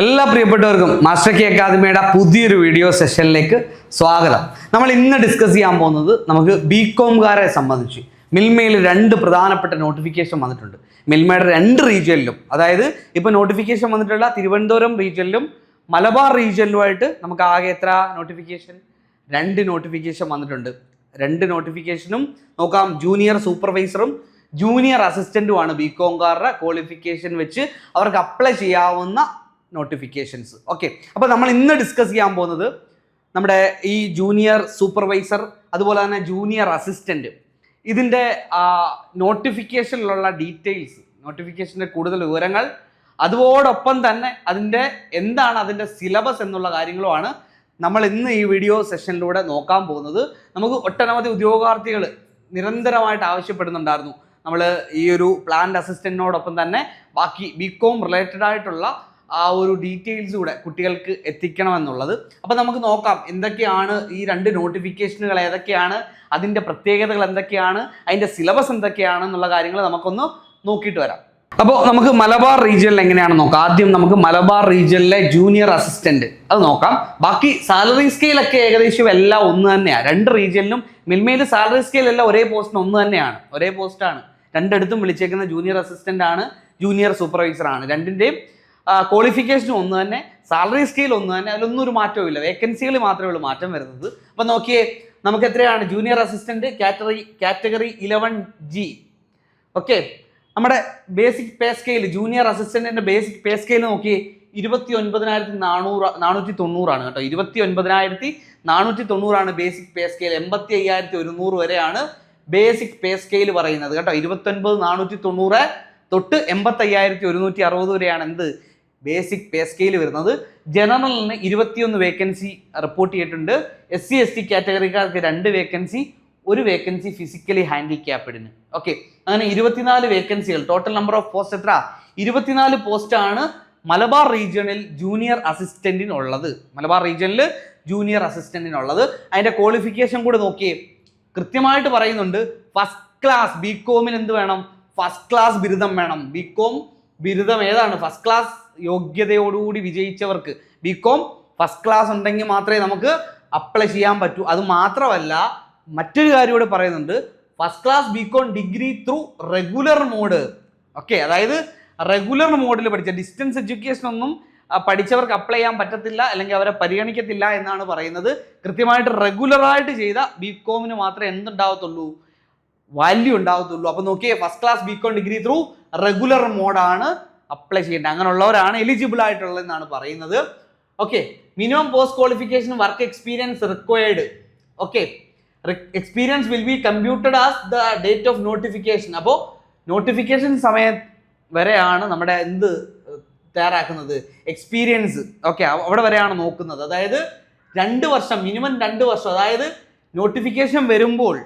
എല്ലാ പ്രിയപ്പെട്ടവർക്കും master K അക്കാദമിയുടെ പുതിയൊരു വീഡിയോ സെഷനിലേക്ക് സ്വാഗതം. നമ്മൾ ഇന്ന് ഡിസ്കസ് ചെയ്യാൻ പോകുന്നത് നമുക്ക് ബി കോംകാരെ സംബന്ധിച്ച് മിൽമയിൽ രണ്ട് പ്രധാനപ്പെട്ട നോട്ടിഫിക്കേഷൻ വന്നിട്ടുണ്ട്. മിൽമയുടെ രണ്ട് റീജിയനിലും അതായത് ഇപ്പോൾ നോട്ടിഫിക്കേഷൻ വന്നിട്ടുള്ള തിരുവനന്തപുരം റീജിയനിലും മലബാർ റീജിയനിലുമായിട്ട് നമുക്ക് ആകെ എത്ര നോട്ടിഫിക്കേഷൻ രണ്ട് നോട്ടിഫിക്കേഷൻ വന്നിട്ടുണ്ട്. രണ്ട് നോട്ടിഫിക്കേഷനും നോക്കാം ജൂനിയർ സൂപ്പർവൈസറും ജൂനിയർ അസിസ്റ്റന്റുമാണ് ബി കോംകാരുടെ ക്വാളിഫിക്കേഷൻ വെച്ച് അവർക്ക് അപ്ലൈ ചെയ്യാവുന്ന നോട്ടിഫിക്കേഷൻസ് ഓക്കെ അപ്പോൾ നമ്മൾ ഇന്ന് ഡിസ്കസ് ചെയ്യാൻ പോകുന്നത് നമ്മുടെ ഈ ജൂനിയർ സൂപ്പർവൈസർ അതുപോലെ തന്നെ ജൂനിയർ അസിസ്റ്റന്റ് ഇതിന്റെ നോട്ടിഫിക്കേഷനിലുള്ള ഡീറ്റെയിൽസ് നോട്ടിഫിക്കേഷന്റെ കൂടുതൽ വിവരങ്ങൾ അതോടൊപ്പം തന്നെ അതിന്റെ എന്താണ് അതിന്റെ സിലബസ് എന്നുള്ള കാര്യങ്ങളുമാണ് നമ്മൾ ഇന്ന് ഈ വീഡിയോ സെഷനിലൂടെ നോക്കാൻ പോകുന്നത്. നമുക്ക് ഒട്ടനവധി ഉദ്യോഗാർത്ഥികൾ നിരന്തരമായിട്ട് ആവശ്യപ്പെടുന്നുണ്ടായിരുന്നു. നമ്മൾ ഈ ഒരു പ്ലാന്റ് അസിസ്റ്റന്റിനോടൊപ്പം തന്നെ ബാക്കി ബി കോം റിലേറ്റഡ് ആയിട്ടുള്ള ആ ഒരു ഡീറ്റെയിൽസ് കൂടെ കുട്ടികൾക്ക് എത്തിക്കണമെന്നുള്ളത്. അപ്പോൾ നമുക്ക് നോക്കാം എന്തൊക്കെയാണ് ഈ രണ്ട് നോട്ടിഫിക്കേഷനുകൾ ഏതൊക്കെയാണ് അതിന്റെ പ്രത്യേകതകൾ എന്തൊക്കെയാണ് അതിന്റെ സിലബസ് എന്തൊക്കെയാണ് എന്നുള്ള കാര്യങ്ങൾ നമുക്കൊന്ന് നോക്കിയിട്ട് വരാം. അപ്പോൾ നമുക്ക് മലബാർ റീജിയനിൽ എങ്ങനെയാണ് നോക്കാം. ആദ്യം നമുക്ക് മലബാർ റീജിയനിലെ ജൂനിയർ അസിസ്റ്റന്റ് അത് നോക്കാം. ബാക്കി സാലറി സ്കെയിലൊക്കെ ഏകദേശം എല്ലാം ഒന്ന് തന്നെയാണ് രണ്ട് റീജിയനിലും മിൽമയിൽ സാലറി സ്കെയിൽ എല്ലാം ഒരേ പോസ്റ്റിന് ഒന്ന് തന്നെയാണ്. ഒരേ പോസ്റ്റാണ് രണ്ടിടത്തും വിളിച്ചേക്കുന്ന ജൂനിയർ അസിസ്റ്റന്റ് ആണ് ജൂനിയർ സൂപ്പർവൈസർ ആണ്. രണ്ടിന്റെയും ക്വാളിഫിക്കേഷനും ഒന്ന് തന്നെ സാലറി സ്കെയിൽ ഒന്ന് തന്നെ അതിലൊന്നും ഒരു മാറ്റവും ഇല്ല. വേക്കൻസികൾ മാത്രമേ ഉള്ളൂ മാറ്റം വരുന്നത്. അപ്പം നോക്കിയേ നമുക്ക് എത്രയാണ്? Junior assistant category category eleven G okay നമ്മുടെ ബേസിക് പേ സ്കെയിൽ ജൂനിയർ അസിസ്റ്റന്റിന്റെ ബേസിക് പേ സ്കെയിൽ നോക്കിയേ ഇരുപത്തി ഒൻപതിനായിരത്തി നാനൂറ് നാനൂറ്റി തൊണ്ണൂറാണ് കേട്ടോ. ഇരുപത്തി ഒൻപതിനായിരത്തി നാനൂറ്റി തൊണ്ണൂറാണ് ബേസിക് പേ സ്കെയിൽ എൺപത്തി അയ്യായിരത്തി ഒരുന്നൂറ് വരെയാണ് ബേസിക് പേ സ്കെയിൽ പറയുന്നത് കേട്ടോ. ഇരുപത്തി ഒൻപത് നാനൂറ്റി തൊണ്ണൂറ് തൊട്ട് എൺപത്തി അയ്യായിരത്തി ഒരുന്നൂറ്റി അറുപത് വരെയാണ് എന്ത്? ബേസിക് പേ സ്കെയിൽ വരുന്നത് ജനറലിന് ഇരുപത്തിയൊന്ന് വേക്കൻസി റിപ്പോർട്ട് ചെയ്തിട്ടുണ്ട്. എസ് സി എസ് ടി കാറ്റഗറിക്കാർക്ക് രണ്ട് വേക്കൻസി ഒരു വേക്കൻസി ഫിസിക്കലി ഹാൻഡിക്യാപ്ഡിന് ഓക്കെ അങ്ങനെ ഇരുപത്തിനാല് വേക്കൻസികൾ ടോട്ടൽ നമ്പർ ഓഫ് പോസ്റ്റ് എത്ര ഇരുപത്തിനാല് പോസ്റ്റാണ് മലബാർ റീജിയണിൽ ജൂനിയർ അസിസ്റ്റന്റിനുള്ളത് മലബാർ റീജിയണിൽ ജൂനിയർ അസിസ്റ്റന്റിനുള്ളത് അതിന്റെ ക്വാളിഫിക്കേഷൻ കൂടെ നോക്കിയേ. കൃത്യമായിട്ട് പറയുന്നുണ്ട് ഫസ്റ്റ് ക്ലാസ് ബി കോമിൽ എന്ത് വേണം? ഫസ്റ്റ് ക്ലാസ് ബിരുദം വേണം. ബി കോം ബിരുദം ഏതാണ്? ഫസ്റ്റ് ക്ലാസ് യോഗ്യതയോടുകൂടി വിജയിച്ചവർക്ക് ബി കോം ഫസ്റ്റ് ക്ലാസ് ഉണ്ടെങ്കിൽ മാത്രമേ നമുക്ക് അപ്ലൈ ചെയ്യാൻ പറ്റൂ. അത് മാത്രമല്ല മറ്റൊരു കാര്യം കൂടെ പറയുന്നുണ്ട്. First class B com degree through regular mode okay അതായത് റെഗുലർ മോഡിൽ പഠിച്ച ഡിസ്റ്റൻസ് എഡ്യൂക്കേഷൻ ഒന്നും പഠിച്ചവർക്ക് അപ്ലൈ ചെയ്യാൻ പറ്റത്തില്ല അല്ലെങ്കിൽ അവരെ പരിഗണിക്കത്തില്ല എന്നാണ് പറയുന്നത്. കൃത്യമായിട്ട് റെഗുലറായിട്ട് ചെയ്ത ബി കോമിന് മാത്രമേ എന്തുണ്ടാവത്തുള്ളൂ? വാല്യൂ ഉണ്ടാവത്തുള്ളൂ. അപ്പൊ നോക്കിയേ first class B com degree through regular മോഡാണ് apply ചെയ്യേണ്ടത്. അങ്ങനെയുള്ളവരാണ് എലിജിബിൾ ആയിട്ടുള്ളതെന്നാണ് പറയുന്നത്. Okay minimum post qualification work experience required okay experience will be computed as the date of notification അപ്പോൾ നോട്ടിഫിക്കേഷൻ സമയ വരെയാണ് നമ്മുടെ എന്ത് തയ്യാറാക്കുന്നത്? എക്സ്പീരിയൻസ് ഓക്കെ അവിടെ വരെയാണ് നോക്കുന്നത്. അതായത് രണ്ട് വർഷം മിനിമം രണ്ട് വർഷം. അതായത് നോട്ടിഫിക്കേഷൻ വരുമ്പോൾ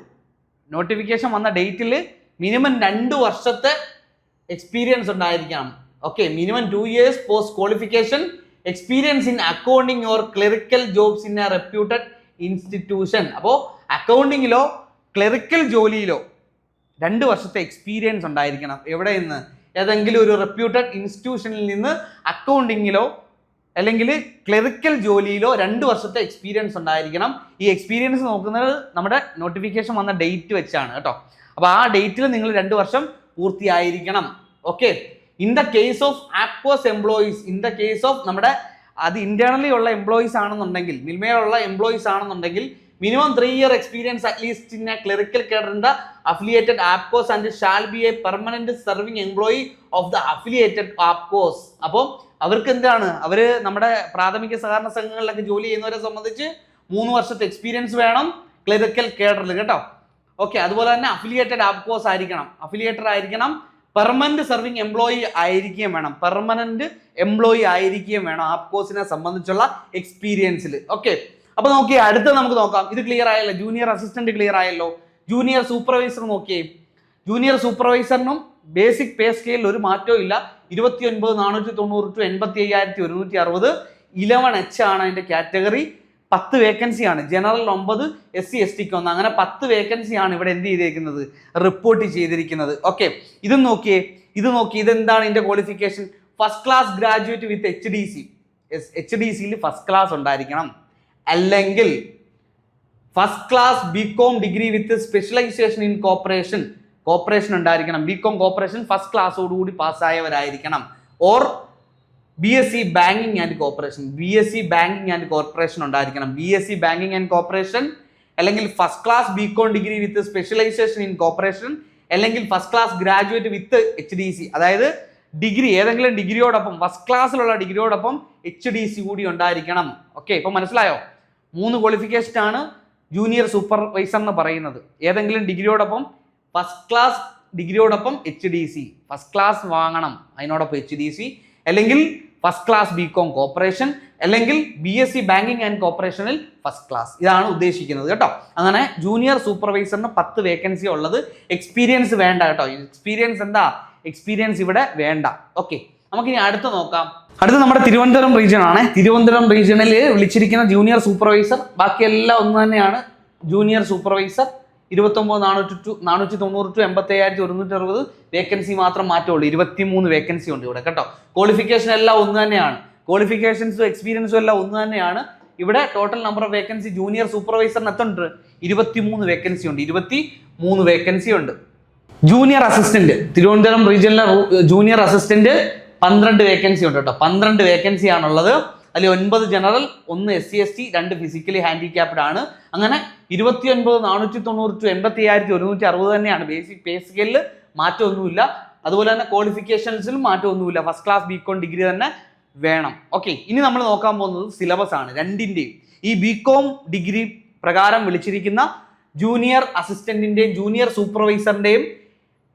നോട്ടിഫിക്കേഷൻ വന്ന ഡേറ്റിൽ മിനിമം രണ്ട് വർഷത്തെ എക്സ്പീരിയൻസ് ഉണ്ടായിരിക്കണം. Okay minimum two years post qualification experience in accounting or clerical jobs in a reputed institution അപ്പോൾ അക്കൗണ്ടിങ്ങിലോ ക്ലറിക്കൽ ജോലിയിലോ രണ്ട് വർഷത്തെ എക്സ്പീരിയൻസ് ഉണ്ടായിരിക്കണം. എവിടെ നിന്ന് ഏതെങ്കിലും ഒരു റെപ്യൂട്ടഡ് ഇൻസ്റ്റിറ്റ്യൂഷനിൽ നിന്ന് അക്കൗണ്ടിങ്ങിലോ അല്ലെങ്കിൽ ക്ലറിക്കൽ ജോലിയിലോ രണ്ട് വർഷത്തെ എക്സ്പീരിയൻസ് ഉണ്ടായിരിക്കണം. ഈ എക്സ്പീരിയൻസ് നോക്കുന്നത് നമ്മുടെ നോട്ടിഫിക്കേഷൻ വന്ന ഡേറ്റ് വെച്ചാണ് കേട്ടോ. അപ്പോൾ ആ ഡേറ്റിൽ നിങ്ങൾ രണ്ട് വർഷം പൂർത്തിയായിരിക്കണം. Okay in the case of APCOS employees in the case of നമ്മുടെ അത് ഇന്റേണലി ഉള്ള എംപ്ലോയീസ് ആണെന്നുണ്ടെങ്കിൽ മിൽമയിലുള്ള എംപ്ലോയീസ് ആണെന്നുണ്ടെങ്കിൽ minimum three year experience at least in a clerical കേഡറിന്റെ affiliated APCOS and shall be a permanent serving employee of the affiliated APCOS അപ്പോൾ അവർക്ക് എന്താണ്? അവർ നമ്മുടെ പ്രാഥമിക സഹകരണ സംഘങ്ങളിലൊക്കെ ജോലി ചെയ്യുന്നവരെ സംബന്ധിച്ച് മൂന്ന് വർഷത്തെ എക്സ്പീരിയൻസ് വേണം ക്ലറിക്കൽ കേഡറിൽ കേട്ടോ? ഓക്കെ അതുപോലെ തന്നെ അഫിലിയേറ്റഡ് ആപ്കോസ് ആയിരിക്കണം. അഫിലിയേറ്റർ ആയിരിക്കണം. പെർമനന്റ് സർവിംഗ് എംപ്ലോയി ആയിരിക്കുകയും വേണം. പെർമനന്റ് എംപ്ലോയി ആയിരിക്കുകയും വേണം ആപ്കോസിനെ സംബന്ധിച്ചുള്ള എക്സ്പീരിയൻസിൽ ഓക്കെ അപ്പൊ നോക്കിയേ അടുത്ത നമുക്ക് നോക്കാം. ഇത് ക്ലിയർ ആയല്ലോ. ജൂനിയർ അസിസ്റ്റന്റ് ക്ലിയർ ആയല്ലോ. ജൂനിയർ സൂപ്പർവൈസർ നോക്കിയേ ജൂനിയർ സൂപ്പർവൈസറിനും ബേസിക് പേ സ്കെയിലിൽ ഒരു മാറ്റവും ഇല്ല. ഇരുപത്തി ഒൻപത് നാനൂറ്റി തൊണ്ണൂറ് ടു എൺപത്തി അയ്യായിരത്തി ഒരുന്നൂറ്റി അറുപത്. ഇലവൻ എച്ച് ആണ് അതിന്റെ കാറ്റഗറി പത്ത് വേക്കൻസിയാണ് ജനറൽ ഒമ്പത് എസ് സി എസ് ടിക്ക് ഒന്ന്. അങ്ങനെ പത്ത് വേക്കൻസിയാണ് ഇവിടെ എന്ത് ചെയ്തിരിക്കുന്നത് റിപ്പോർട്ട് ചെയ്തിരിക്കുന്നത്. ഓക്കെ ഇത് നോക്കിയേ. ഇത് നോക്കി ഇതെന്താണ് ഇതിന്റെ qualification first class graduate with H D C H D സിയിൽ ഫസ്റ്റ് ക്ലാസ് ഉണ്ടായിരിക്കണം. അല്ലെങ്കിൽ first class B com degree with specialization in cooperation cooperation ഉണ്ടായിരിക്കണം. B com cooperation first ക്ലാസ്സോടുകൂടി പാസ്സായവരായിരിക്കണം or B S C banking and corporation B S C banking and corporation ഉണ്ടായിരിക്കണം. B S C banking and corporation അല്ലെങ്കിൽ first class B com degree with specialization in corporation അല്ലെങ്കിൽ first class graduate with H D C അതായത് degree ഏതെങ്കിലും ഡിഗ്രിയോടൊപ്പം first ക്ലാസ്സിലുള്ള ഡിഗ്രിയോടൊപ്പം H D C കൂടി ഉണ്ടായിരിക്കണം. Okay ഇപ്പൊ മനസ്സിലായോ? മൂന്ന് ക്വാളിഫിക്കേഷൻ ആണ് ജൂനിയർ സൂപ്പർവൈസർ എന്ന് പറയുന്നത്. ഏതെങ്കിലും ഡിഗ്രിയോടൊപ്പം first class ഡിഗ്രിയോടൊപ്പം H D C first class വാങ്ങണം. അതിനോടൊപ്പം എച്ച് ഡി സി അല്ലെങ്കിൽ first class B com cooperation അല്ലെങ്കിൽ B S C banking and കോപ്പറേഷനിൽ first class ഇതാണ് ഉദ്ദേശിക്കുന്നത് കേട്ടോ. അങ്ങനെ ജൂനിയർ സൂപ്പർവൈസറിന് പത്ത് വേക്കൻസി ഉള്ളത് എക്സ്പീരിയൻസ് വേണ്ട കേട്ടോ. എക്സ്പീരിയൻസ് എന്താ? എക്സ്പീരിയൻസ് ഇവിടെ വേണ്ട. ഓക്കെ നമുക്കിനി അടുത്ത് നോക്കാം. അടുത്ത് നമ്മുടെ തിരുവനന്തപുരം റീജിയൻ ആണ്. തിരുവനന്തപുരം റീജിയണിൽ വിളിച്ചിരിക്കുന്ന ജൂനിയർ സൂപ്പർവൈസർ ബാക്കിയെല്ലാം ഒന്ന് തന്നെയാണ്. ജൂനിയർ സൂപ്പർവൈസർ ഇരുപത്തൊമ്പത് നാനൂറ്റി ടു നാനൂറ്റി തൊണ്ണൂറ് ടു എൺപത്തി അയ്യായിരത്തി ഒരുന്നൂറ്റി അറുപത് വേക്കൻസി മാത്രം മാറ്റമുള്ളൂ. ഇരുപത്തി മൂന്ന് വേക്കൻസി ഉണ്ട് ഇവിടെ കേട്ടോ. ക്വാളിഫിക്കേഷൻ എല്ലാം ഒന്ന് തന്നെയാണ്. ക്വാളിഫിക്കേഷൻസും എക്സ്പീരിയൻസും എല്ലാം ഒന്ന് തന്നെയാണ്. ഇവിടെ total number of vacancy junior സൂപ്പർവൈസറിന് എത്തുണ്ട് ഇരുപത്തി മൂന്ന് വേക്കൻസി ഉണ്ട്. ഇരുപത്തി മൂന്ന് വേക്കൻസി ഉണ്ട്. Junior assistant Thiruvananthapuram regional junior assistant പന്ത്രണ്ട് വേക്കൻസി ഉണ്ട് കേട്ടോ. പന്ത്രണ്ട് വേക്കൻസി ആണുള്ളത്. അതിൽ ഒൻപത് ജനറൽ ഒന്ന് എസ് സി എസ് ടി രണ്ട് ഫിസിക്കലി ഹാൻഡിക്യാപ്ഡ് ആണ്. അങ്ങനെ ഇരുപത്തി ഒൻപത് നാനൂറ്റി തൊണ്ണൂറ് ടു എൺപത്തി അയ്യായിരത്തി ഒരുന്നൂറ്റി അറുപത് തന്നെയാണ് ബേസിക് പേ സ്കെയിലിൽ മാറ്റമൊന്നുമില്ല. അതുപോലെ തന്നെ ക്വാളിഫിക്കേഷൻസിലും മാറ്റമൊന്നുമില്ല. ഫസ്റ്റ് ക്ലാസ് ബികോം ഡിഗ്രി തന്നെ വേണം. ഓക്കെ ഇനി നമ്മൾ നോക്കാൻ പോകുന്നത് സിലബസ് ആണ് രണ്ടിന്റെയും ഈ ബികോം ഡിഗ്രി പ്രകാരം വിളിച്ചിരിക്കുന്ന ജൂനിയർ അസിസ്റ്റന്റിന്റെയും ജൂനിയർ സൂപ്പർവൈസറിന്റെയും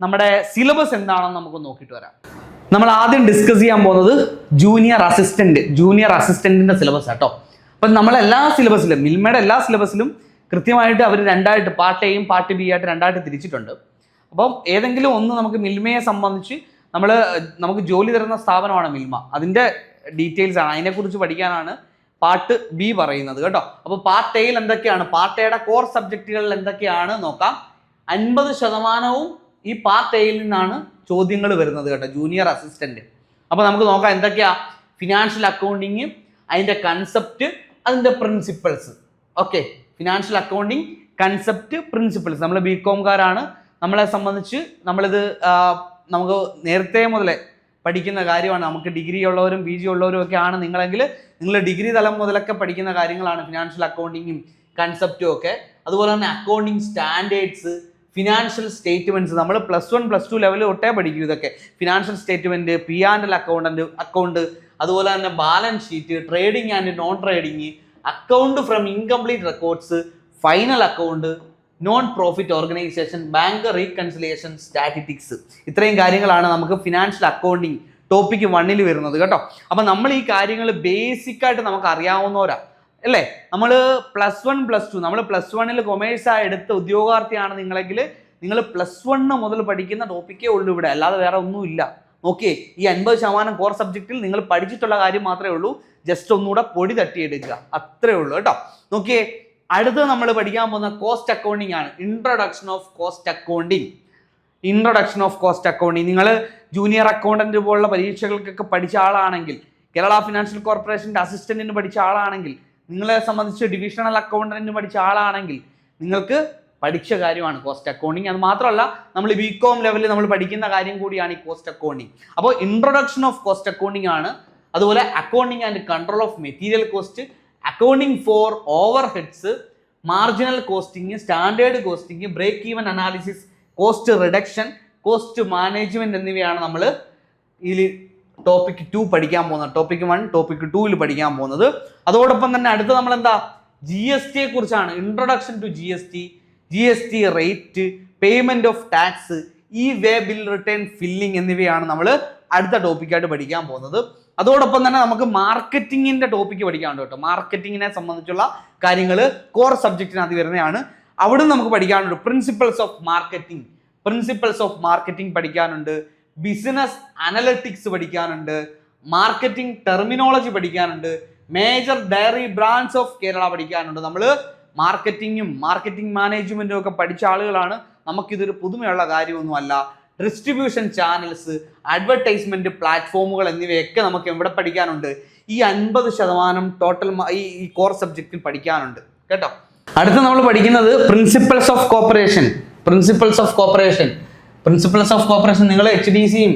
നമ്മുടെ സിലബസ് എന്താണെന്ന് നമുക്ക് നോക്കിയിട്ട് വരാം. നമ്മൾ ആദ്യം ഡിസ്കസ് ചെയ്യാൻ പോകുന്നത് ജൂനിയർ അസിസ്റ്റന്റ് ജൂനിയർ അസിസ്റ്റന്റിന്റെ സിലബസ് കേട്ടോ അപ്പം നമ്മൾ എല്ലാ സിലബസിലും മിൽമയുടെ എല്ലാ സിലബസിലും കൃത്യമായിട്ട് അവർ രണ്ടായിട്ട് പാർട്ട് എയും പാർട്ട് ബി ആയിട്ട് രണ്ടായിട്ട് തിരിച്ചിട്ടുണ്ട്. അപ്പം ഏതെങ്കിലും ഒന്ന് നമുക്ക് മിൽമയെ സംബന്ധിച്ച് നമ്മൾ നമുക്ക് ജോലി തരുന്ന സ്ഥാപനമാണ് മിൽമ. അതിന്റെ ഡീറ്റെയിൽസ് ആണ്. അതിനെക്കുറിച്ച് പഠിക്കാനാണ് പാർട്ട് ബി പറയുന്നത് കേട്ടോ. അപ്പോൾ പാർട്ട് എയിൽ എന്തൊക്കെയാണ്? പാർട്ട് എയുടെ കോർ സബ്ജക്റ്റുകളിൽ എന്തൊക്കെയാണ്? നോക്കാം. അൻപത് ശതമാനവും ഈ പാർട്ട് എയിൽ നിന്നാണ് ചോദ്യങ്ങൾ വരുന്നത് കേട്ടോ ജൂനിയർ അസിസ്റ്റന്റ് അപ്പോൾ നമുക്ക് നോക്കാം എന്തൊക്കെയാ? ഫിനാൻഷ്യൽ അക്കൗണ്ടിങ് അതിന്റെ കൺസെപ്റ്റ് അതിന്റെ principles okay financial accounting concept principles നമ്മൾ ബി കോംകാരാണ് നമ്മളെ സംബന്ധിച്ച് നമ്മളിത് നമുക്ക് നേരത്തെ മുതലേ പഠിക്കുന്ന കാര്യമാണ്. നമുക്ക് ഡിഗ്രി ഉള്ളവരും പി ജി ഉള്ളവരും ഒക്കെ ആണ് നിങ്ങളെങ്കിൽ നിങ്ങൾ ഡിഗ്രി തലം മുതലൊക്കെ പഠിക്കുന്ന കാര്യങ്ങളാണ് ഫിനാൻഷ്യൽ അക്കൗണ്ടിങ്ങും കൺസെപ്റ്റും ഒക്കെ. അതുപോലെ തന്നെ അക്കൗണ്ടിങ് സ്റ്റാൻഡേർഡ്സ് ഫിനാൻഷ്യൽ സ്റ്റേറ്റ്മെന്റ്സ് നമ്മൾ പ്ലസ് വൺ പ്ലസ് ടു ലെവലിൽ ഒട്ടേ പഠിക്കും ഇതൊക്കെ. Financial statement P and L accountant account അതുപോലെ തന്നെ balance sheet trading and non trading account from incomplete records final account non profit organisation bank reconciliation statistics ഇത്രയും കാര്യങ്ങളാണ് നമുക്ക് ഫിനാൻഷ്യൽ അക്കൗണ്ടിങ് ടോപ്പിക്ക് വണ്ണിൽ വരുന്നത് കേട്ടോ. അപ്പം നമ്മൾ ഈ കാര്യങ്ങൾ ബേസിക്കായിട്ട് നമുക്ക് അറിയാവുന്നവരാ. അല്ലേ? നമ്മൾ പ്ലസ് വൺ പ്ലസ് ടു നമ്മൾ പ്ലസ് വണ്ണിൽ കൊമേഴ്സ് എടുത്ത ഉദ്യോഗാർത്ഥിയാണ് നിങ്ങളെങ്കിൽ നിങ്ങൾ പ്ലസ് വണ്ണ് മുതൽ പഠിക്കുന്ന ടോപ്പിക്കേ ഉള്ളൂ ഇവിടെ. അല്ലാതെ വേറെ ഒന്നുമില്ല ഓക്കെ ഈ അൻപത് ശതമാനം കോർ സബ്ജക്റ്റിൽ നിങ്ങൾ പഠിച്ചിട്ടുള്ള കാര്യം മാത്രമേ ഉള്ളൂ. ജസ്റ്റ് ഒന്നുകൂടെ പൊടി തട്ടിയെടുക്കുക. അത്രേ ഉള്ളൂ കേട്ടോ. നോക്കിയേ അടുത്ത് നമ്മൾ പഠിക്കാൻ പോകുന്ന കോസ്റ്റ് അക്കൗണ്ടിങ് ആണ്. Introduction of cost accounting introduction of cost accounting നിങ്ങൾ ജൂനിയർ അക്കൗണ്ടന്റ് പോലുള്ള പരീക്ഷകൾക്കൊക്കെ പഠിച്ച ആളാണെങ്കിൽ കേരള ഫിനാൻഷ്യൽ കോർപ്പറേഷന്റെ അസിസ്റ്റന്റിന് പഠിച്ച ആളാണെങ്കിൽ നിങ്ങളെ സംബന്ധിച്ച് ഡിവിഷണൽ അക്കൗണ്ടന്റ് പഠിച്ച ആളാണെങ്കിൽ നിങ്ങൾക്ക് പഠിച്ച കാര്യമാണ് കോസ്റ്റ് അക്കൗണ്ടിങ് അത് മാത്രമല്ല നമ്മൾ ബി കോം ലെവലിൽ നമ്മൾ പഠിക്കുന്ന കാര്യം കൂടിയാണ് ഈ കോസ്റ്റ് അക്കൗണ്ടിങ് അപ്പോൾ ഇൻട്രൊഡക്ഷൻ ഓഫ് കോസ്റ്റ് അക്കൗണ്ടിങ് ആണ്. അതുപോലെ accounting and control of material cost accounting for overheads marginal costing standard costing break even analysis cost reduction cost management എന്നിവയാണ് നമ്മൾ ഇതിൽ ടോപ്പിക് ടു പഠിക്കാൻ പോകുന്നത് ടോപ്പിക് വൺ ടോപ്പിക് ടൂവിൽ പഠിക്കാൻ പോകുന്നത്. അതോടൊപ്പം തന്നെ അടുത്ത നമ്മൾ എന്താ ജി എസ് ടിയെ കുറിച്ചാണ്. Introduction to G S T G S T rate payment of tax e way bill return filling എന്നിവയാണ് നമ്മൾ അടുത്ത ടോപ്പിക്കായിട്ട് പഠിക്കാൻ പോകുന്നത്. അതോടൊപ്പം തന്നെ നമുക്ക് മാർക്കറ്റിങ്ങിന്റെ ടോപ്പിക്ക് പഠിക്കാനുണ്ട് കേട്ടോ. മാർക്കറ്റിങ്ങിനെ സംബന്ധിച്ചുള്ള കാര്യങ്ങൾ കോർ സബ്ജക്റ്റിനകത്ത് വരുന്നതാണ്. അവിടെ നമുക്ക് പഠിക്കാനുണ്ട് principles of marketing principles of marketing പഠിക്കാനുണ്ട്. ബിസിനസ് അനലറ്റിക്സ് പഠിക്കാനുണ്ട് മാർക്കറ്റിംഗ് ടെർമിനോളജി പഠിക്കാനുണ്ട് major dairy branch of Kerala പഠിക്കാനുണ്ട്. നമ്മൾ മാർക്കറ്റിങ്ങും മാർക്കറ്റിംഗ് മാനേജ്മെന്റും ഒക്കെ പഠിച്ച ആളുകളാണ്. നമുക്കിതൊരു പുതുമയുള്ള കാര്യമൊന്നുമല്ല. ഡിസ്ട്രിബ്യൂഷൻ ചാനൽസ് അഡ്വർടൈസ്മെന്റ് പ്ലാറ്റ്ഫോമുകൾ എന്നിവയൊക്കെ നമുക്ക് എവിടെ പഠിക്കാനുണ്ട്? ഈ അൻപത് ശതമാനം ടോട്ടൽ ഈ കോർ സബ്ജക്റ്റിൽ പഠിക്കാനുണ്ട്. കേട്ടോ? അടുത്ത നമ്മൾ പഠിക്കുന്നത് principles of cooperation principles of cooperation principles of cooperation നിങ്ങൾ എച്ച് ഡി സിയും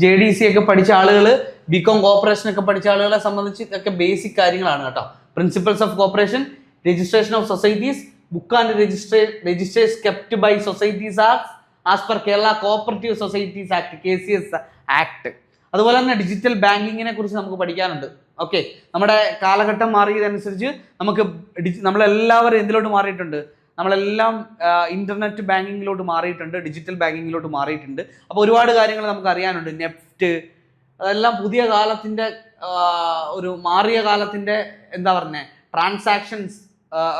ജെ ഡി സി ഒക്കെ പഠിച്ച ആളുകൾ ബികോം കോപ്പറേഷൻ ഒക്കെ പഠിച്ച ആളുകളെ സംബന്ധിച്ച് ഇതൊക്കെ ബേസിക് കാര്യങ്ങളാണ് കേട്ടോ. Principles of cooperation registration of societies book and രജിസ്ട്രേ registers kept by societies act as per Kerala cooperative societies act K C S act അതുപോലെ തന്നെ ഡിജിറ്റൽ ബാങ്കിങ്ങിനെ കുറിച്ച് നമുക്ക് പഠിക്കാനുണ്ട്. ഓക്കെ നമ്മുടെ കാലഘട്ടം മാറിയതനുസരിച്ച് നമുക്ക് നമ്മളെല്ലാവരും എന്തിലോട്ട് മാറിയിട്ടുണ്ട്? നമ്മളെല്ലാം ഇന്റർനെറ്റ് ബാങ്കിങ്ങിലോട്ട് മാറിയിട്ടുണ്ട് ഡിജിറ്റൽ ബാങ്കിങ്ങിലോട്ട് മാറിയിട്ടുണ്ട്. അപ്പോൾ ഒരുപാട് കാര്യങ്ങൾ നമുക്ക് അറിയാനുണ്ട്. നെഫ്റ്റ് അതെല്ലാം പുതിയ കാലത്തിന്റെ ഒരു മാറിയ കാലത്തിന്റെ എന്താ പറഞ്ഞേ ട്രാൻസാക്ഷൻസ്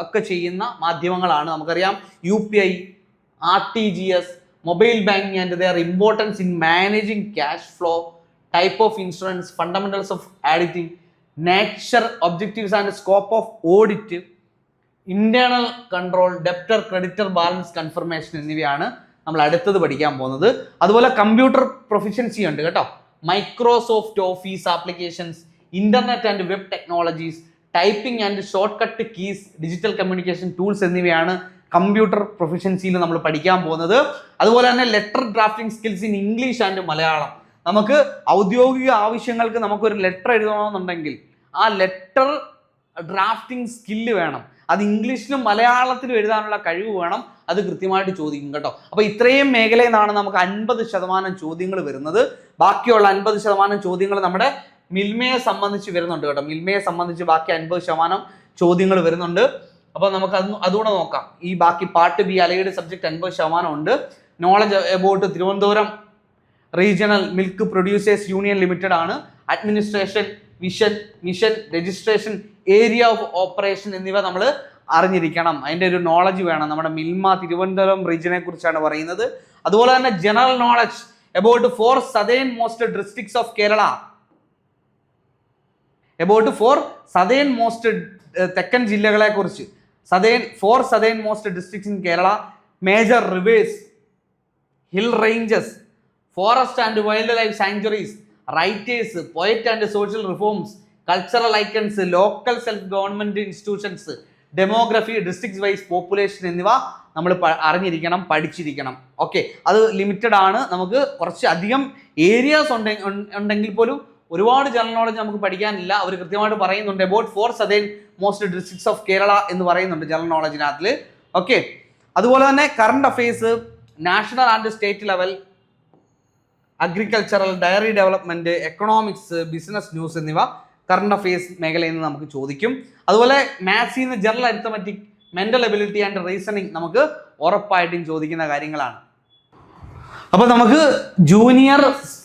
ഒക്കെ ചെയ്യുന്ന മാധ്യമങ്ങളാണ്. നമുക്കറിയാം U P I R T G S mobile banking and their importance in managing cash flow type of insurance fundamentals of auditing nature objectives and scope of audit internal control debtor creditor balance confirmation എന്നിവയാണ് നമ്മൾ അടുത്തത് പഠിക്കാൻ പോകുന്നത്. അതുപോലെ computer proficiency ഉണ്ട് കേട്ടോ. Microsoft office applications internet and web technologies typing and shortcut keys digital communication tools എന്നിവയാണ് computer പ്രൊഫിഷ്യൻസിയിൽ നമ്മൾ പഠിക്കാൻ പോകുന്നത്. അതുപോലെ തന്നെ letter drafting skills in English and Malayalam നമുക്ക് ഔദ്യോഗിക ആവശ്യങ്ങൾക്ക് നമുക്കൊരു ലെറ്റർ എഴുതണമെന്നുണ്ടെങ്കിൽ ആ ലെറ്റർ ഡ്രാഫ്റ്റിംഗ് സ്കില്ല് വേണം. അത് ഇംഗ്ലീഷിലും മലയാളത്തിലും എഴുതാനുള്ള കഴിവ് വേണം. അത് കൃത്യമായിട്ട് ചോദിക്കും കേട്ടോ. അപ്പോൾ ഇത്രയും മേഖലയിൽ നിന്നാണ് നമുക്ക് അൻപത് ശതമാനം ചോദ്യങ്ങൾ വരുന്നത്. ബാക്കിയുള്ള അൻപത് ശതമാനം ചോദ്യങ്ങൾ നമ്മുടെ മിൽമയെ സംബന്ധിച്ച് വരുന്നുണ്ട് കേട്ടോ. മിൽമയെ സംബന്ധിച്ച് ബാക്കി അൻപത് ശതമാനം ചോദ്യങ്ങൾ വരുന്നുണ്ട്. അപ്പോൾ നമുക്ക് അത് അതുകൂടെ നോക്കാം. ഈ ബാക്കി പാർട്ട് ബി അലയുടെ സബ്ജക്റ്റ് അൻപത് ശതമാനം ഉണ്ട്. Knowledge about Thiruvananthapuram regional milk producers union limited ആണ്. Administration vision mission registration area of operation എന്നിവ നമ്മൾ അറിഞ്ഞിരിക്കണം. അതിന്റെ ഒരു നോളജ് വേണം. നമ്മുടെ മിൽമ തിരുവനന്തപുരം റീജിയനെ കുറിച്ചാണ് പറയുന്നത്. അതുപോലെ തന്നെ general knowledge about four southernmost districts of Kerala about four southernmost തെക്കൻ ജില്ലകളെ കുറിച്ച്. Southern four southernmost districts in Kerala major rivers hill ranges forest and wildlife sanctuaries writers poet and social reforms cultural icons local self government institutions demography district wise population എന്നിവ നമ്മൾ അറിഞ്ഞിരിക്കണം പഠിച്ചിരിക്കണം. Okay അത് limited ആണ്. നമുക്ക് കുറച്ച് അധികം areas ഉണ്ടെങ്കിൽ പോലും ഒരുപാട് ജനറൽ നോളജ് നമുക്ക് പഠിക്കാനില്ല. അവർ കൃത്യമായിട്ട് പറയുന്നുണ്ട് about four southernmost districts of Kerala എന്ന് പറയുന്നുണ്ട് ജനറൽ നോളജിനകത്തിൽ ഓക്കെ അതുപോലെ തന്നെ current affairs national and state level agricultural dairy development economics business news എന്നിവ കറണ്ട് അഫയേഴ്സ് മേഖലയിൽ നിന്ന് നമുക്ക് ചോദിക്കും. അതുപോലെ മാത്സിൽ നിന്ന് general arithmetic mental ability and reasoning നമുക്ക് ഉറപ്പായിട്ടും ചോദിക്കുന്ന കാര്യങ്ങളാണ്. അപ്പോൾ നമുക്ക് ജൂനിയർ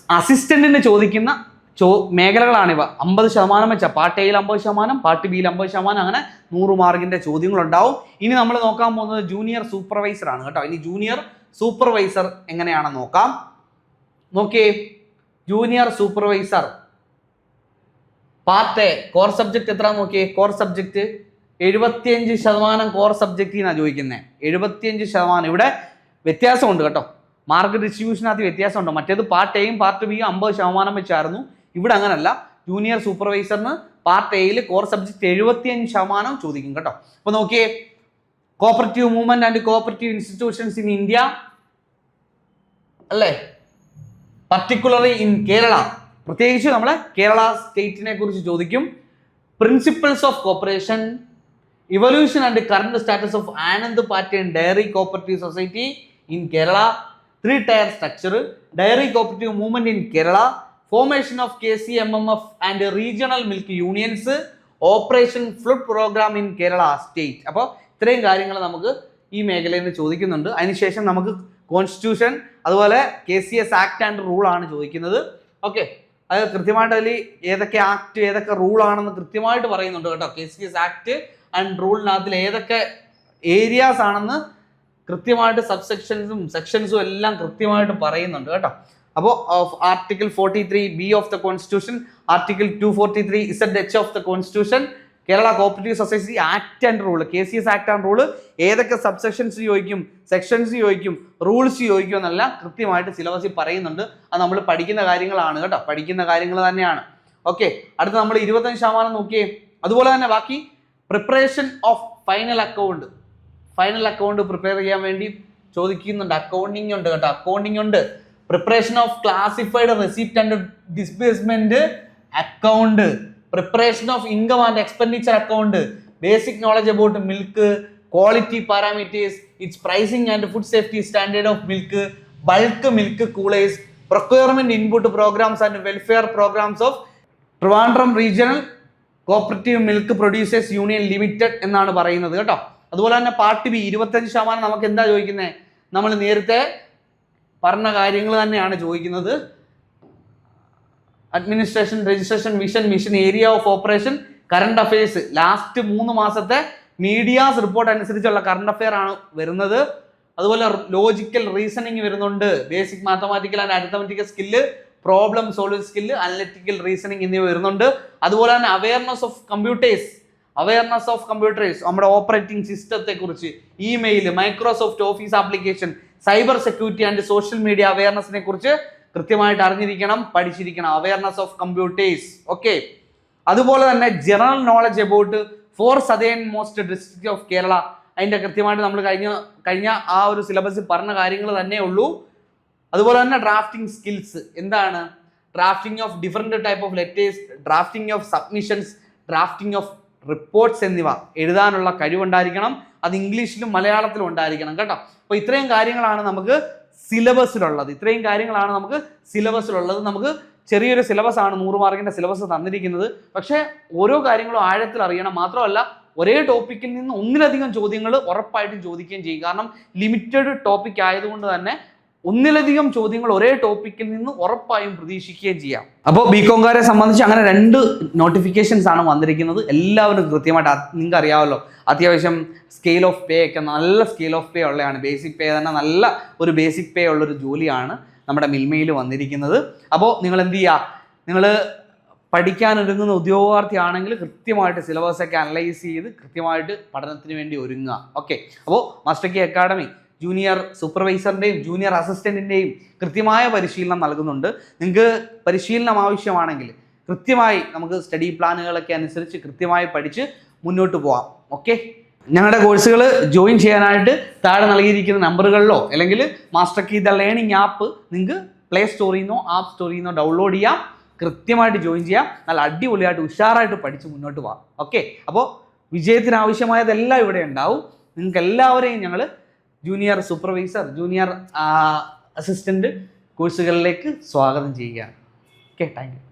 അസിസ്റ്റന്റിന് ചോദിക്കുന്ന ചോ മേഖലകളാണിവ. അമ്പത് ശതമാനം വെച്ചാൽ പാർട്ട് എയിൽ അമ്പത് ശതമാനം പാർട്ട് ബിയിൽ അമ്പത് ശതമാനം അങ്ങനെ നൂറ് മാർക്കിന്റെ ചോദ്യങ്ങളുണ്ടാവും. ഇനി നമ്മൾ നോക്കാൻ പോകുന്നത് ജൂനിയർ സൂപ്പർവൈസർ ആണ് കേട്ടോ. ഇനി ജൂനിയർ സൂപ്പർവൈസർ എങ്ങനെയാണെന്ന് നോക്കാം. നോക്കിയേ. Junior supervisor part A core subject എത്ര നോക്കിയേ? കോർ സബ്ജക്ട് എഴുപത്തിയഞ്ച് ശതമാനം കോർ സബ്ജക്റ്റിനാണ് ചോദിക്കുന്നത് എഴുപത്തിയഞ്ച് ശതമാനം. ഇവിടെ വ്യത്യാസമുണ്ട് കേട്ടോ. മാർക്ക് ഡിസ്ട്രിബ്യൂഷനകത്ത് വ്യത്യാസമുണ്ട്. മറ്റേത് പാർട്ട് എയും പാർട്ട് ബിയും അമ്പത് ശതമാനം വെച്ചായിരുന്നു. ഇവിടെ അങ്ങനല്ല. ജൂനിയർ സൂപ്പർവൈസറിന് പാർട്ട് എയിൽ കോർ സബ്ജക്ട് എഴുപത്തിയഞ്ച് ശതമാനം ചോദിക്കും കേട്ടോ. അപ്പോൾ നോക്കിയേ. Cooperative movement and cooperative institutions in India അല്ലേ? പർട്ടിക്കുലർലി ഇൻ കേരള പ്രത്യേകിച്ച് നമ്മൾ കേരള സ്റ്റേറ്റിനെ കുറിച്ച് ചോദിക്കും. Principles of cooperation evolution and current status of Anand pattern dairy cooperative society in Kerala three tier structure dairy cooperative movement in Kerala formation of K C M M F and regional milk unions operation flood programme in Kerala state അപ്പോൾ ഇത്രയും കാര്യങ്ങൾ നമുക്ക് ഈ മേഖലയിൽ നിന്ന് ചോദിക്കുന്നുണ്ട്. അതിനുശേഷം നമുക്ക് കോൺസ്റ്റിറ്റ്യൂഷൻ അതുപോലെ K C S act and rule ആണ് ചോദിക്കുന്നത്. ഓക്കെ അത് കൃത്യമായിട്ട് അതിൽ ഏതൊക്കെ ആക്ട് ഏതൊക്കെ റൂൾ ആണെന്ന് കൃത്യമായിട്ട് പറയുന്നുണ്ട് കേട്ടോ. K C S act and റൂളിനകത്തിൽ ഏതൊക്കെ ഏരിയാസ് ആണെന്ന് കൃത്യമായിട്ട് സബ്സെക്ഷൻസും സെക്ഷൻസും എല്ലാം കൃത്യമായിട്ട് പറയുന്നുണ്ട് കേട്ടോ. അപ്പോൾ article forty three B of the constitution article two forty three Z H of the constitution Kerala cooperative society act and rule K C S act and rule ഏതൊക്കെ subsections ചോദിക്കും സെക്ഷൻസ് ചോദിക്കും റൂൾസ് ചോദിക്കും എന്നല്ല കൃത്യമായിട്ട് സിലബസിൽ പറയുന്നുണ്ട്. അത് നമ്മൾ പഠിക്കുന്ന കാര്യങ്ങളാണ് കേട്ടോ. പഠിക്കുന്ന കാര്യങ്ങൾ തന്നെയാണ്. ഓക്കെ അടുത്ത നമ്മൾ ഇരുപത്തഞ്ച് ശതമാനം നോക്കിയേ. അതുപോലെ തന്നെ ബാക്കി preparation of final account final account prepare ചെയ്യാൻ വേണ്ടി ചോദിക്കുന്നുണ്ട്. അക്കൗണ്ടിങ് ഉണ്ട് കേട്ടോ. അക്കൗണ്ടിങ് ഉണ്ട്. Preparation of classified receipt and disbursement account preparation of income and expenditure account basic knowledge about milk quality parameters its pricing and food safety standard of milk bulk milk coolers procurement input programmes and welfare programmes of Trivandrum regional cooperative milk producers union limited എന്നാണ് പറയുന്നത് കേട്ടോ. അതുപോലെ തന്നെ part B ഇരുപത്തഞ്ച് ശതമാനം നമുക്ക് എന്താ ചോദിക്കുന്നത് നമ്മൾ നേരത്തെ പറഞ്ഞ കാര്യങ്ങൾ തന്നെയാണ് ചോദിക്കുന്നത്. Administration registration mission mission area of operation current affairs last മൂന്ന് മാസത്തെ മീഡിയാസ് റിപ്പോർട്ട് അനുസരിച്ചുള്ള കറണ്ട് അഫെയർ ആണ് വരുന്നത്. അതുപോലെ ലോജിക്കൽ റീസണിങ് വരുന്നുണ്ട്. Basic mathematical and arithmetical skill problem solve skill analytical reasoning എന്നിവ വരുന്നുണ്ട്. അതുപോലെ തന്നെ awareness of computers awareness of computers നമ്മുടെ ഓപ്പറേറ്റിംഗ് സിസ്റ്റത്തെ കുറിച്ച് email Microsoft office application cyber security and social media അവയർനെസിനെ കുറിച്ച് കൃത്യമായിട്ട് അറിഞ്ഞിരിക്കണം പഠിച്ചിരിക്കണം. അവയർനെസ് ഓഫ് കമ്പ്യൂട്ടേഴ്സ് ഓക്കെ അതുപോലെ തന്നെ general knowledge about four southernmost district of Kerala അതിന്റെ കൃത്യമായിട്ട് നമ്മൾ കഴിഞ്ഞ കഴിഞ്ഞ ആ ഒരു സിലബസിൽ പറഞ്ഞ കാര്യങ്ങൾ തന്നെ ഉള്ളൂ. അതുപോലെ തന്നെ ഡ്രാഫ്റ്റിംഗ് സ്കിൽസ് എന്താണ്? Drafting of different type of letters drafting of submissions drafting of reports എന്നിവ എഴുതാനുള്ള കഴിവുണ്ടായിരിക്കണം. അത് ഇംഗ്ലീഷിലും മലയാളത്തിലും ഉണ്ടായിരിക്കണം. കേട്ടോ. അപ്പോൾ ഇത്രയും കാര്യങ്ങളാണ് നമുക്ക് സിലബസിലുള്ളത്. ഇത്രയും കാര്യങ്ങളാണ് നമുക്ക് സിലബസിലുള്ളത്. നമുക്ക് ചെറിയൊരു സിലബസ് ആണ് നൂറ് മാർക്കിന്റെ സിലബസ് തന്നിരിക്കുന്നത്. പക്ഷേ ഓരോ കാര്യങ്ങളും ആഴത്തിൽ അറിയണം. മാത്രമല്ല ഒരേ ടോപ്പിക്കിൽ നിന്ന് ഒന്നിലധികം ചോദ്യങ്ങൾ ഉറപ്പായിട്ടും ചോദിക്കുകയും ചെയ്യും. കാരണം ലിമിറ്റഡ് ടോപ്പിക് ആയതുകൊണ്ട് തന്നെ ഒന്നിലധികം ചോദ്യങ്ങൾ ഒരേ ടോപ്പിക്കിൽ നിന്ന് ഉറപ്പായും പ്രതീക്ഷിക്കുകയും ചെയ്യാം. അപ്പോൾ ബി കോംകാരെ സംബന്ധിച്ച് അങ്ങനെ രണ്ട് നോട്ടിഫിക്കേഷൻസ് ആണ് വന്നിരിക്കുന്നത്. എല്ലാവരും കൃത്യമായിട്ട് നിങ്ങൾക്ക് അറിയാമല്ലോ അത്യാവശ്യം സ്കെയിൽ ഓഫ് പേ ഒക്കെ നല്ല സ്കെയിൽ ഓഫ് പേ ഉള്ളതാണ് ബേസിക് പേ തന്നെ നല്ല ഒരു ബേസിക് പേ ഉള്ള ഒരു ജോലിയാണ് നമ്മുടെ മിൽമയിൽ വന്നിരിക്കുന്നത്. അപ്പോൾ നിങ്ങൾ എന്ത് ചെയ്യുക നിങ്ങൾ പഠിക്കാൻ ഒരുങ്ങുന്ന ഉദ്യോഗാർത്ഥിയാണെങ്കിൽ കൃത്യമായിട്ട് സിലബസ് ഒക്കെ അനലൈസ് ചെയ്ത് കൃത്യമായിട്ട് പഠനത്തിന് വേണ്ടി ഒരുങ്ങുക. ഓക്കെ അപ്പോൾ മാസ്റ്റർ കി അക്കാഡമി ജൂനിയർ സൂപ്പർവൈസറിന്റെയും ജൂനിയർ അസിസ്റ്റന്റിന്റെയും കൃത്യമായ പരിശീലനം നൽകുന്നുണ്ട്. നിങ്ങൾക്ക് പരിശീലനം ആവശ്യമാണെങ്കിൽ കൃത്യമായി നമുക്ക് സ്റ്റഡി പ്ലാനുകളൊക്കെ അനുസരിച്ച് കൃത്യമായി പഠിച്ച് മുന്നോട്ട് പോകാം ഓക്കെ ഞങ്ങളുടെ കോഴ്സുകൾ ജോയിൻ ചെയ്യാനായിട്ട് താഴെ നൽകിയിരിക്കുന്ന നമ്പറുകളിലോ അല്ലെങ്കിൽ Master Key the learning app നിങ്ങൾക്ക് പ്ലേ സ്റ്റോറിൽ നിന്നോ ആപ്പ് സ്റ്റോറിൽ നിന്നോ ഡൗൺലോഡ് ചെയ്യാം. കൃത്യമായിട്ട് ജോയിൻ ചെയ്യാം. നല്ല അടിപൊളിയായിട്ട് ഉഷാറായിട്ട് പഠിച്ച് മുന്നോട്ട് പോകാം ഓക്കെ അപ്പോൾ വിജയത്തിന് ആവശ്യമായതെല്ലാം ഇവിടെ ഉണ്ടാവും. നിങ്ങൾക്ക് എല്ലാവരെയും ഞങ്ങൾ ജൂനിയർ സൂപ്പർവൈസർ ജൂനിയർ അസിസ്റ്റന്റ് കോഴ്സുകളിലേക്ക് സ്വാഗതം ചെയ്യുകയാണ്. Okay thank you